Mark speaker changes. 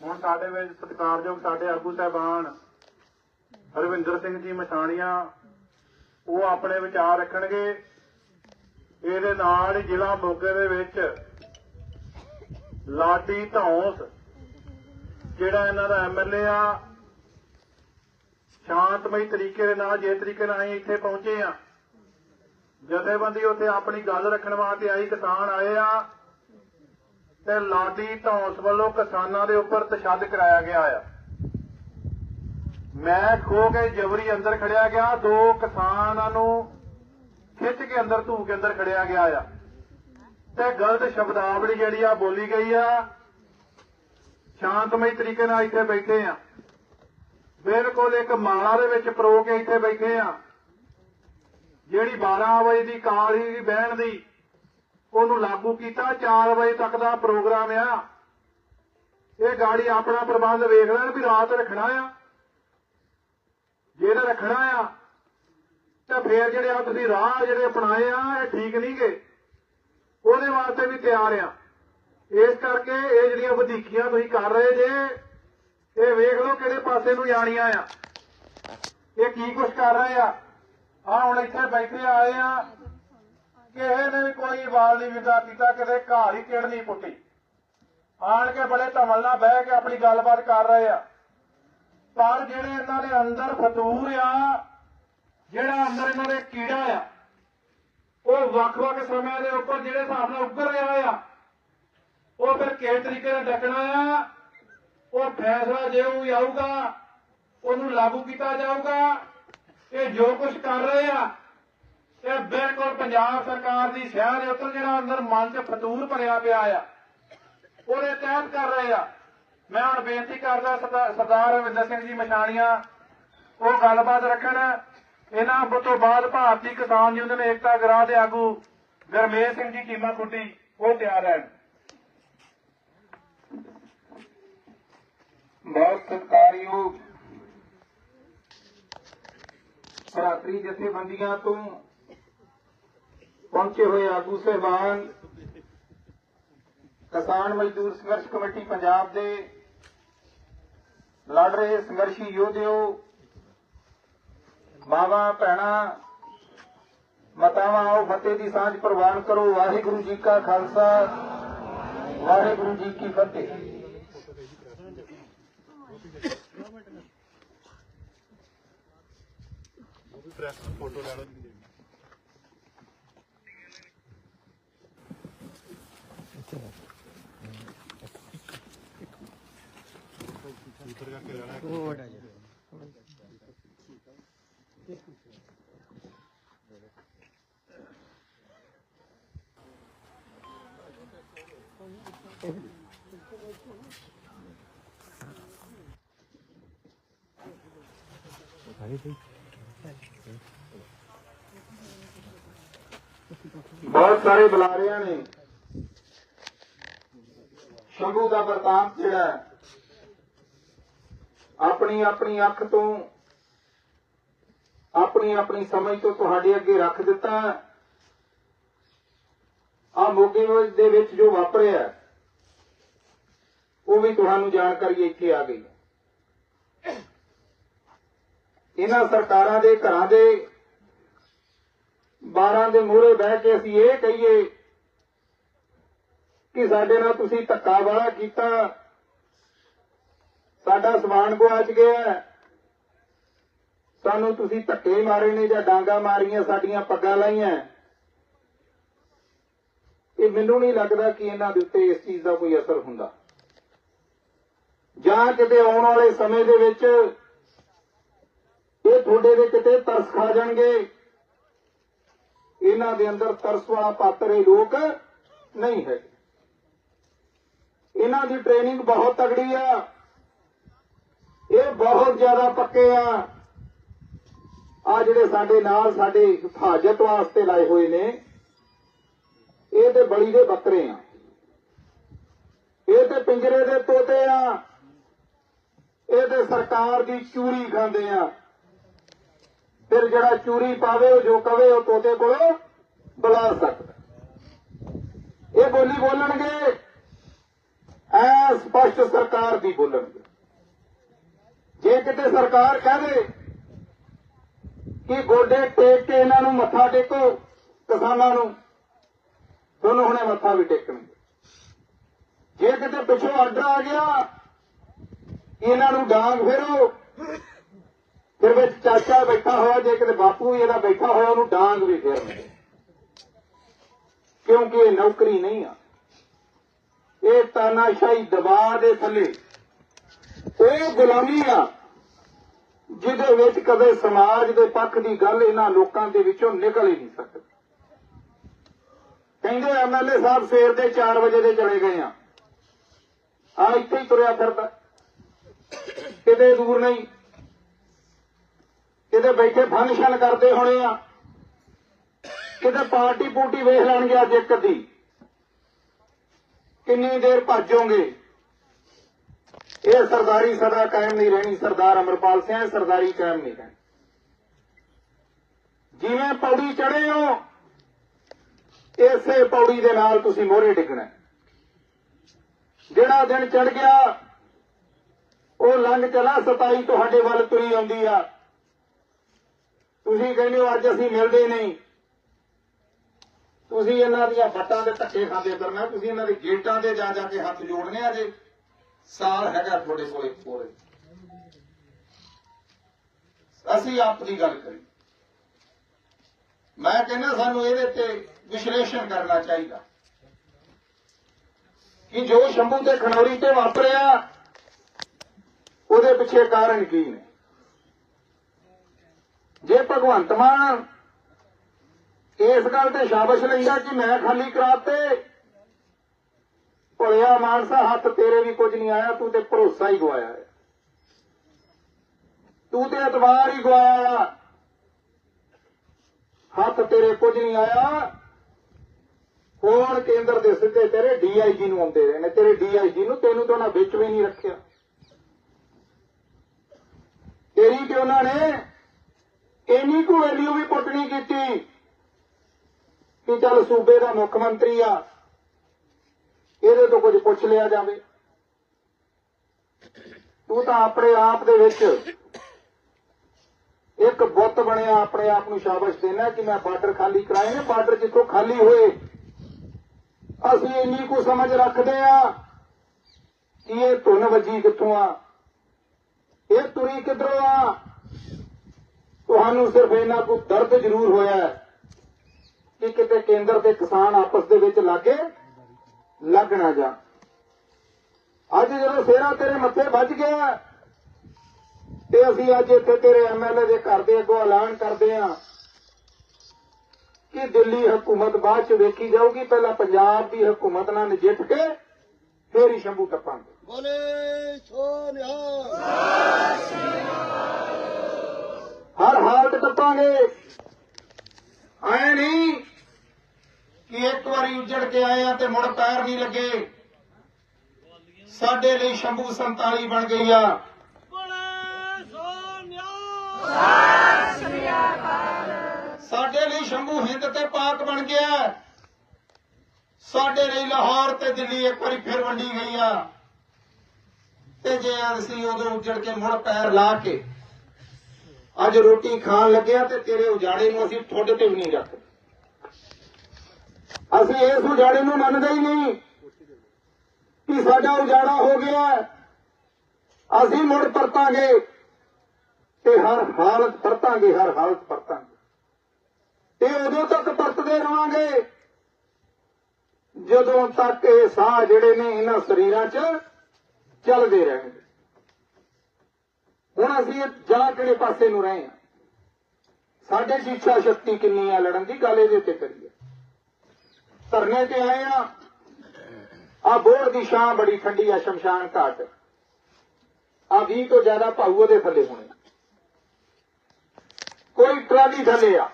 Speaker 1: ਹੁਣ ਸਾਡੇ ਵਿੱਚ ਸਤਿਕਾਰਯੋਗ ਸਾਡੇ ਆਗੂ ਸਾਹਿਬਾਨ ਹਰਵਿੰਦਰ ਸਿੰਘ ਜੀ ਮਛਾਣੀਆਂ, ਉਹ ਆਪਣੇ ਵਿਚਾਰ ਰੱਖਣਗੇ। ਇਹਦੇ ਨਾਲ ਜ਼ਿਲ੍ਹਾ ਮੋਗੇ ਦੇ ਵਿੱਚ ਲਾਡੀ ਧੌਂਸ, ਜਿਹੜਾ ਇਹਨਾਂ ਦਾ ਐਮਐਲਏ ਆ, ਸ਼ਾਂਤਮਈ ਤਰੀਕੇ ਦੇ ਨਾਲ ਜੇ ਤਰੀਕੇ ਨਾਲ ਅਸੀਂ ਇੱਥੇ ਪਹੁੰਚੇ ਆ ਜਥੇਬੰਦੀ ਉੱਥੇ ਆਪਣੀ ਗੱਲ ਰੱਖਣ ਵਾਸਤੇ ਆਈ, ਕਿਸਾਨ ਆਏ ਆ। ਤੇ ਲਾਡੀ ਧੌਂਸ ਵੱਲੋਂ ਕਿਸਾਨਾਂ ਦੇ ਉੱਪਰ ਤਸ਼ੱਦਦ ਕਰਾਇਆ ਗਿਆ ਆ। ਮੈਂ ਖੋ ਕੇ ਜਬਰੀ ਅੰਦਰ ਖੜਿਆ ਗਿਆ, ਦੋ ਕਿਸਾਨਾਂ ਨੂੰ ਖਿੱਚ ਕੇ ਅੰਦਰ ਧੂ ਕੇ ਅੰਦਰ ਖੜਿਆ ਗਿਆ ਆ। ਤੇ ਗਲਤ ਸ਼ਬਦਾਵਲੀ ਜਿਹੜੀ ਆ ਬੋਲੀ ਗਈ ਆ, ਸ਼ਾਂਤਮਈ ਤਰੀਕੇ ਨਾਲ ਇੱਥੇ ਬੈਠੇ ਆ। ਬਿਲਕੁਲ ਇੱਕ ਮਾਲਾ ਦੇ ਵਿੱਚ ਪਰੋ ਕੇ ਇੱਥੇ ਬੈਠੇ ਆ। ਜਿਹੜੀ 12 ਵਜੇ ਦੀ ਕਾਲ ਸੀ, ਬਹਿਣ ਦੀ ਉਹਨੂੰ ਲਾਗੂ ਕੀਤਾ। 4 ਵਜੇ ਤੱਕ ਦਾ ਪ੍ਰੋਗਰਾਮ ਆ। ਇਹ ਗਾੜੀ ਆਪਣਾ ਪ੍ਰਬੰਧ ਵੇਖ ਲੈਣ ਵੀ ਰਾਤ ਰੱਖਣਾ ਆ। ਜੇ ਇਹਨੇ ਰੱਖਣਾ ਆ, ਤਾਂ ਫੇਰ ਜਿਹੜੇ ਆ ਤੁਸੀਂ ਰਾਹ ਜਿਹੜੇ ਅਪਣਾਏ ਆ, ਇਹ ਠੀਕ ਨਹੀਂਗੇ ਉਹਦੇ ਵਾਸਤੇ ਵੀ ਤਿਆਰ ਆ। ਇਸ ਕਰਕੇ ਇਹ ਜਿਹੜੀਆਂ ਵਧੀਕੀਆਂ ਤੁਸੀਂ ਕਰ ਰਹੇ ਜੇ, ਇਹ ਵੇਖ ਲਓ ਕਿਹੜੇ ਪਾਸੇ ਨੂੰ ਜਾਣੀਆਂ ਆ। ਇਹ ਕੀ ਕੁਛ ਕਰ ਰਹੇ ਆ। ਆ ਹੁਣ ਇੱਥੇ ਬੈਠੇ ਆਏ ਆ। ਕਿਸੇ ਨੇ ਵੀ ਕੋਈ ਵਾਲ ਨਹੀਂ ਵਿਗਾ ਕੀਤਾ ਕਿਤੇ ਘਾਹ ਹੀ ਕਿੜ ਨਹੀਂ ਪੁੱਟੀ। ਆਣ ਕੇ ਬੜੇ ਧਮਲ ਨਾਲ ਬਹਿ ਕੇ ਆਪਣੀ ਗੱਲਬਾਤ ਕਰ ਰਹੇ ਆ। ਪਰ ਜਿਹੜੇ ਇਹਨਾਂ ਦੇ ਅੰਦਰ ਫਤੂਰ ਆ, ਜਿਹੜਾ ਅੰਦਰ ਇਹਨਾਂ ਦੇ ਕੀੜਾ ਆ, ਉਹ ਵੱਖ-ਵੱਖ ਸਮਿਆਂ ਦੇ ਉੱਪਰ ਜਿਹੜੇ ਹਿਸਾਬ ਨਾਲ ਉੱਭਰ ਰਿਹਾ ਆ, ਉਹ ਫਿਰ ਕਿਸ ਤਰੀਕੇ ਨਾਲ ਡੱਕਣਾ ਆ, ਉਹ ਫੈਸਲਾ ਜੇ ਵੀ ਆਊਗਾ, ਉਹਨੂੰ ਲਾਗੂ ਕੀਤਾ ਜਾਊਗਾ, ਇਹ ਜੋ ਕੁਝ ਕਰ ਰਹੇ ਆ ਇਹ ਬਿਲਕੁਲ ਪੰਜਾਬ ਸਰਕਾਰ ਦੀ ਸਿਆਹ ਦੇ ਉੱਤੇ ਜਿਹੜਾ ਅੰਦਰ ਮਨ 'ਚ ਫਤੂਰ ਭਰਿਆ ਪਿਆ ਆ, ਉਹਦੇ ਤਹਿਤ ਕਰ ਰਹੇ ਆ। ਮੈਂ ਹੁਣ ਬੇਨਤੀ ਕਰਦਾ ਸਰਦਾਰ ਰਵਿੰਦਰ ਸਿੰਘ ਜੀ ਮਛਾਣੀਆਂ ਉਹ ਗੱਲਬਾਤ ਰੱਖਣ। ਇਹਨਾਂ ਤੋਂ ਬਾਅਦ ਭਾਰਤੀ ਕਿਸਾਨ ਯੂਨੀਅਨ ਏਕਤਾ ਗਰਾਹ ਦੇ ਆਗੂ ਗਰਮੇਲ ਸਿੰਘ ਜੀ ਟੀਮਾ ਖੁੱਡੀ ਉਹ ਤਿਆਰ ਰਹਿਣ।
Speaker 2: ਬਹੁਤ ਸਤਿਕਾਰਯੋਗ ਭਰਾਤਰੀ ਜਥੇਬੰਦੀਆਂ ਤੋਂ ਪਹੁੰਚੇ ਹੋਏ ਆਗੂ ਸਹਿਬਾਨ, ਕਿਸਾਨ ਮਜ਼ਦੂਰ ਸੰਘਰਸ਼ ਕਮੇਟੀ ਪੰਜਾਬ ਦੇ ਲੜ ਰਹੇ ਸੰਘਰਸ਼ੀ ਯੋਧਿਓ, ਮਾਵਾਂ, ਭੈਣਾਂ, ਮਤਾਵਾਂ, ਆਓ ਫਤਿਹ ਦੀ ਸਾਂਝ ਪ੍ਰਵਾਨ ਕਰੋ। ਵਾਹਿਗੁਰੂ ਜੀ ਕਾ ਖਾਲਸਾ, ਵਾਹਿਗੁਰੂ ਜੀ ਕੀ ਫਤਿਹ।
Speaker 1: ਫੋਟੋ ਲੈ ਲਓ।
Speaker 2: ਬਹੁਤ ਸਾਰੇ ਬੁਲਾਰਿਆਂ ਨੇ ਸ਼ੰਭੂ ਦਾ ਵਰਤਾਂਤ ਜਿਹੜਾ ਆਪਣੀ ਆਪਣੀ ਅੱਖ ਤੋਂ ਆਪਣੀ ਆਪਣੀ ਸਮਝ ਤੋਂ ਤੁਹਾਡੇ ਅੱਗੇ ਰੱਖ ਦਿੱਤਾ। ਆ ਮੋਗੇ ਦੇ ਵਿੱਚ ਜੋ ਵਾਪਰਿਆ ਹੈ, ਉਹ ਵੀ ਤੁਹਾਨੂੰ ਜਾਣਕਾਰੀ ਇੱਥੇ ਆ ਗਈ। ਇਹਨਾਂ ਸਰਕਾਰਾਂ ਦੇ ਘਰਾਂ ਦੇ 12 ਦੇ ਮੂਹਰੇ ਬਹਿ ਕੇ ਅਸੀਂ ਇਹ ਕਹੀਏ ਕਿ ਸਾਡੇ ਨਾਲ ਤੁਸੀਂ ਧੱਕਾ ਵਾਲਾ ਕੀਤਾ। ਸਾਡਾ ਸਮਾਨ ਗੁਆਚ ਗਿਆ ਹੈ। ਸਾਨੂੰ ਤੁਸੀਂ ਧੱਕੇ ਮਾਰੇ ਨੇ ਜਾਂ ਡਾਂਗਾ ਮਾਰੀਆਂ, ਸਾਡੀਆਂ ਪੱਗਾਂ ਲਾਈਆਂ ਇਹ ਮੈਨੂੰ ਨਹੀਂ ਲੱਗਦਾ ਕਿ ਇਹਨਾਂ ਦੇ ਉੱਤੇ ਇਸ ਚੀਜ਼ ਦਾ ਕੋਈ ਅਸਰ ਹੁੰਦਾ। ਜਾਂ ਕਿਤੇ ਆਉਣ ਵਾਲੇ ਸਮੇਂ ਦੇ ਵਿੱਚ ਇਹ ਤੁਹਾਡੇ ਦੇ ਕਿਤੇ ਤਰਸ ਖਾ ਜਾਣਗੇ। ਇਹਨਾਂ ਦੇ ਅੰਦਰ ਤਰਸ ਵਾਲਾ ਪਾਤਰ ਇਹ ਲੋਕ ਨਹੀਂ ਹੈਗੇ। ਇਹਨਾਂ ਦੀ ਟ੍ਰੇਨਿੰਗ ਬਹੁਤ ਤਗੜੀ ਆ। ਇਹ ਬਹੁਤ ਜ਼ਿਆਦਾ ਪੱਕੇ ਆ। ਆ ਜਿਹੜੇ ਸਾਡੇ ਨਾਲ ਸਾਡੇ ਹਿਫਾਜ਼ਤ ਵਾਸਤੇ ਲਾਏ ਹੋਏ ਨੇ, ਇਹ ਤੇ ਬਲੀ ਦੇ ਬੱਕਰੇ ਆ। ਇਹ ਤੇ ਪਿੰਜਰੇ ਦੇ ਤੋਤੇ ਆ। ਇਹ ਤੇ ਸਰਕਾਰ ਦੀ ਚੂਰੀ ਖਾਂਦੇ ਆ। ਫਿਰ ਜਿਹੜਾ ਚੂਰੀ ਪਾਵੇ, ਉਹ ਜੋ ਕਵੇ, ਉਹ ਤੋਤੇ ਕੋਲੋਂ ਬੁਲਾ ਸਕਦਾ। ਇਹ ਬੋਲੀ ਬੋਲਣਗੇ। ਐ ਸਪਸ਼ਟ ਸਰਕਾਰ ਦੀ ਬੋਲਣਗੇ ਜੇ ਕਿਤੇ ਸਰਕਾਰ ਕਹਦੇ ਕਿ ਗੋਡੇ ਟੇਕ ਕੇ ਇਹਨਾਂ ਨੂੰ ਮੱਥਾ ਟੇਕੋ, ਕਿਸਾਨਾਂ ਨੂੰ, ਤੁਹਾਨੂੰ ਹੁਣੇ ਮੱਥਾ ਵੀ ਟੇਕਣਗੇ। ਜੇ ਕਿਤੇ ਪਿੱਛੋਂ ਆਰਡਰ ਆ ਗਿਆ ਕਿ ਇਹਨਾਂ ਨੂੰ ਡਾਂਗ ਫੇਰੋ, ਫਿਰ ਵਿੱਚ ਚਾਚਾ ਬੈਠਾ ਹੋਇਆ, ਜੇ ਕਿਤੇ ਬਾਪੂ ਵੀ ਇਹਦਾ ਬੈਠਾ ਹੋਇਆ, ਉਹਨੂੰ ਡਾਂਗ ਵੀ ਫੇਰਨਗੇ। ਕਿਉਂਕਿ ਇਹ ਨੌਕਰੀ ਨਹੀਂ ਆ। ਇਹ ਤਾਨਾਸ਼ਾਹੀ ਦਬਾਅ ਦੇ ਥੱਲੇ। ਉਹ ਗੁਲਾਮੀ ਆ, ਜਿਹਦੇ ਵਿੱਚ ਕਦੇ ਸਮਾਜ ਦੇ ਪੱਖ ਦੀ ਗੱਲ ਇਹਨਾਂ ਲੋਕਾਂ ਦੇ ਵਿੱਚੋਂ ਨਿਕਲ ਹੀ ਨਹੀਂ ਸਕਦੀ। ਕਹਿੰਦੇ ਐਮਐਲਏ ਸਾਹਿਬ ਸਵੇਰ ਦੇ 4 ਵਜੇ ਦੇ ਚਲੇ ਗਏ ਆ। ਆ ਇੱਥੇ ਹੀ ਤੁਰਿਆ ਫਿਰਦਾ। ਕਿਤੇ ਦੂਰ ਨਹੀਂ। ਕਿਤੇ ਬੈਠੇ ਫੰਕਸ਼ਨ ਕਰਦੇ ਹੋਣੇ ਆ। ਕਿਤੇ ਪਾਰਟੀ ਪੂਟੀ ਵੇਖ ਲੈਣਗੇ ਅੱਜ ਇੱਕ ਅੱਧੀ। ਕਿੰਨੀ ਦੇਰ ਭੱਜੋਗੇ ਇਹ ਸਰਦਾਰੀ ਸਦਾ ਕਾਇਮ ਨਹੀਂ ਰਹਿਣੀ, ਸਰਦਾਰ ਅਮਰਪਾਲ ਸਿੰਘ ਸਰਦਾਰੀ ਕਾਇਮ ਨਹੀਂ ਰਹਿਣੀ। ਜਿਵੇਂ ਪੌੜੀ ਚੜੇ ਹੋ, ਇਸੇ ਪੌੜੀ ਦੇ ਨਾਲ ਤੁਸੀਂ ਮੋਹਰੇ ਡਿੱਗਣਾ ਜਿਹੜਾ ਦਿਨ ਚੜ ਗਿਆ, ਉਹ ਲੰਘ ਚਲਾ 27 ਤੁਹਾਡੇ ਵੱਲ ਤੁਰੀ ਆਉਂਦੀ ਆ। ਤੁਸੀਂ ਕਹਿੰਦੇ ਹੋ, ਅੱਜ ਅਸੀਂ ਮਿਲਦੇ ਨਹੀਂ। ਤੁਸੀਂ ਇਹਨਾਂ ਦੀਆਂ ਫੱਟਾਂ ਦੇ ਧੱਕੇ ਖਾਂਦੇ ਕਰਨਾ ਤੁਸੀਂ ਇਹਨਾਂ ਦੇ ਗੇਟਾਂ ਤੇ ਜਾ ਜਾ ਕੇ ਹੱਥ ਜੋੜਨੇ ਆ ਜੇ। ਸਾਲ ਹੈਗਾ ਤੁਹਾਡੇ ਕੋਲੇ ਪੂਰੇ ਅਸੀਂ ਆਪ ਗੱਲ ਕਰੀ ਮੈਂ ਕਹਿੰਦਾ ਸਾਨੂੰ ਇਹਦੇ ਤੇ ਵਿਸ਼ਲੇਸ਼ਣ ਕਰਨਾ ਚਾਹੀਦਾ। ਕਿ ਜੋ ਸ਼ੰਭੂ ਤੇ ਖਨੌਰੀ ਤੇ ਵਾਪਰਿਆ, ਉਹਦੇ ਪਿੱਛੇ ਕਾਰਨ ਕੀ ਨੇ? ਜੇ ਭਗਵੰਤ ਮਾਨ ਇਸ ਗੱਲ ਤੇ ਸ਼ਾਬਾਸ਼ ਲੈਂਦਾ ਕਿ ਮੈਂ ਖਾਲੀ ਕਰਾਤੇ। ਭਲਿਆ ਮਾਨਸਾ, ਹੱਥ ਤੇਰੇ ਵੀ ਕੁਝ ਨਹੀਂ ਆਇਆ, ਤੂੰ ਤੇ ਭਰੋਸਾ ਹੀ ਗਵਾਇਆ ਹੈ। ਤੂੰ ਤੇ ਇਤਬਾਰ ਹੀ ਗਵਾਇਆ ਹੱਥ ਤੇਰੇ ਕੁਝ ਨਹੀਂ ਆਇਆ। ਹੁਣ ਕੇਂਦਰ ਦੇ ਸਿੱਧੇ ਤੇਰੇ ਡੀਆਈਜੀ ਨੂੰ ਆਉਂਦੇ ਰਹੇ ਨੇ। ਤੇਰੇ ਡੀਆਈਜੀ ਨੂੰ ਤੈਨੂੰ ਤਾਂ ਉਹਨਾਂ ਵਿੱਚ ਵੀ ਨਹੀਂ ਰੱਖਿਆ। ਤੇਰੀ ਤੇ ਉਹਨਾਂ ਨੇ ਇੰਨੀ ਕੁ ਵੈਲਿਊ ਵੀ ਪੁੱਟ ਨਹੀਂ ਕੀਤੀ। ਕਿ ਚੱਲ ਸੂਬੇ ਦਾ ਮੁੱਖ ਮੰਤਰੀ ਆ, ਇਹਦੇ ਤੋਂ ਕੁਝ ਪੁੱਛ ਲਿਆ ਜਾਵੇ। ਤੂੰ ਤਾਂ ਆਪਣੇ ਆਪ ਦੇ ਵਿੱਚ ਇੱਕ ਬੁੱਤ ਬਣਿਆ, ਆਪਣੇ ਆਪ ਨੂੰ ਸ਼ਾਬਾਸ਼ ਦੇਣਾ ਕਿ ਮੈਂ ਬਾਰਡਰ ਖਾਲੀ ਕਰਾਏ ਨੇ, ਬਾਰਡਰ ਜਿੱਥੋਂ ਖਾਲੀ ਹੋਏ। ਅਸੀਂ ਇੰਨੀ ਕੁ ਸਮਝ ਰੱਖਦੇ ਆ ਕਿ ਇਹ ਧੁਨ ਵੱਜੀ ਕਿੱਥੋਂ ਆ? ਇਹ ਤੁਰੀ ਕਿੱਧਰੋਂ ਆ? ਤੁਹਾਨੂੰ ਸਿਰਫ ਇਹਨਾਂ ਕੋ ਦਰਦ ਜ਼ਰੂਰ ਹੋਇਆ ਹੈ। ਕਿ ਕਿਤੇ ਕੇਂਦਰ ਦੇ ਕਿਸਾਨ ਆਪਸ ਦੇ ਵਿੱਚ ਲਾਗੇ ਲੱਗ ਨਾ ਜਾ ਅੱਜ ਜਦੋਂ ਸੇਰਾ ਤੇਰੇ ਮੱਥੇ ਵੱਜ ਗਿਆ ਤੇ ਅਸੀਂ ਅੱਜ ਇੱਥੇ ਤੇਰੇ ਐਮਐਲਏ ਦੇ ਘਰ ਦੇ ਅੱਗੋਂ ਐਲਾਨ ਕਰਦੇ ਆ ਕਿ ਦਿੱਲੀ ਹਕੂਮਤ ਬਾਅਦ ਚ ਵੇਖੀ ਜਾਊਗੀ ਪਹਿਲਾਂ ਪੰਜਾਬ ਦੀ ਹਕੂਮਤ ਨਾਲ ਨਜਿੱਠ ਕੇ ਫੇਰ ਹੀ ਸ਼ੰਭੂ ਟੱਪਾਂਗੇ।
Speaker 3: ਬੋਲੇ ਸੋ ਨਿਹਾਲ।
Speaker 2: ਹਰ ਹਾਲਤ ਟੱਪਾਂਗੇ। ਆਏ ਨਹੀਂ ਕਿ ਇੱਕ ਵਾਰੀ ਉੱਜੜ ਕੇ ਆਏ ਆ ਤੇ ਮੁੜ ਪੈਰ ਨਹੀਂ ਲੱਗੇ। ਸਾਡੇ ਲਈ ਸ਼ੰਭੂ 47 ਬਣ ਗਈ ਆ। ਸਾਡੇ ਲਈ ਸ਼ੰਭੂ ਹਿੰਦ ਤੇ ਪਾਕ ਬਣ ਗਿਆ। ਸਾਡੇ ਲਈ ਲਾਹੌਰ ਤੇ ਦਿੱਲੀ ਇੱਕ ਵਾਰੀ ਫਿਰ ਵੰਡੀ ਗਈ ਆ। ਤੇ ਜੇ ਅਸੀਂ ਉਦੋਂ ਉੱਜੜ ਕੇ ਮੁੜ ਪੈਰ ਲਾ ਕੇ ਅੱਜ ਰੋਟੀ ਖਾਣ ਲੱਗਿਆ ਤੇ ਤੇਰੇ ਉਜਾੜੇ ਨੂੰ ਅਸੀਂ ਤੁਹਾਡੇ ਤੇ ਵੀ ਨਹੀਂ ਰੱਖਦੇ ਅਸੀਂ ਇਸ ਉਜਾੜੇ ਨੂੰ ਮੰਨਦੇ ਹੀ ਨਹੀਂ ਕਿ ਸਾਡਾ ਉਜਾੜਾ ਹੋ ਗਿਆ। ਅਸੀਂ ਮੁੜ ਪਰਤਾਂਗੇ ਤੇ ਹਰ ਹਾਲਤ ਪਰਤਾਂਗੇ, ਹਰ ਹਾਲਤ ਪਰਤਾਂਗੇ। ਤੇ ਉਦੋਂ ਤੱਕ ਪਰਤਦੇ ਰਵਾਂਗੇ। ਜਦੋਂ ਤੱਕ ਇਹ ਸਾਹ ਜਿਹੜੇ ਨੇ ਇਹਨਾਂ ਸਰੀਰਾਂ 'ਚ ਚੱਲਦੇ ਰਹਿਣਗੇ। ਹੁਣ ਅਸੀਂ ਇਹ ਜਾ ਕਿਹੜੇ ਪਾਸੇ ਨੂੰ ਰਹੇ ਹਾਂ? ਸਾਡੇ 'ਚ ਸ਼ਕਤੀ ਕਿੰਨੀ ਆ? ਲੜਨ ਦੀ ਗੱਲ ਇਹਦੇ ਉੱਤੇ ਕਰੀਏ। ਧਰਨੇ ਤੇ ਆਏ ਆ। ਆ ਬੋੜ ਦੀ ਛਾਂ ਬੜੀ ਠੰਡੀ ਆ, ਸ਼ਮਸ਼ਾਨ ਘਾਟ। ਆ 20 ਤੋਂ ਜ਼ਿਆਦਾ ਭਾਊ ਉਹਦੇ ਥੱਲੇ ਹੋਣੇ। ਕੋਈ ਟਰਾਲੀ ਥੱਲੇ ਆ।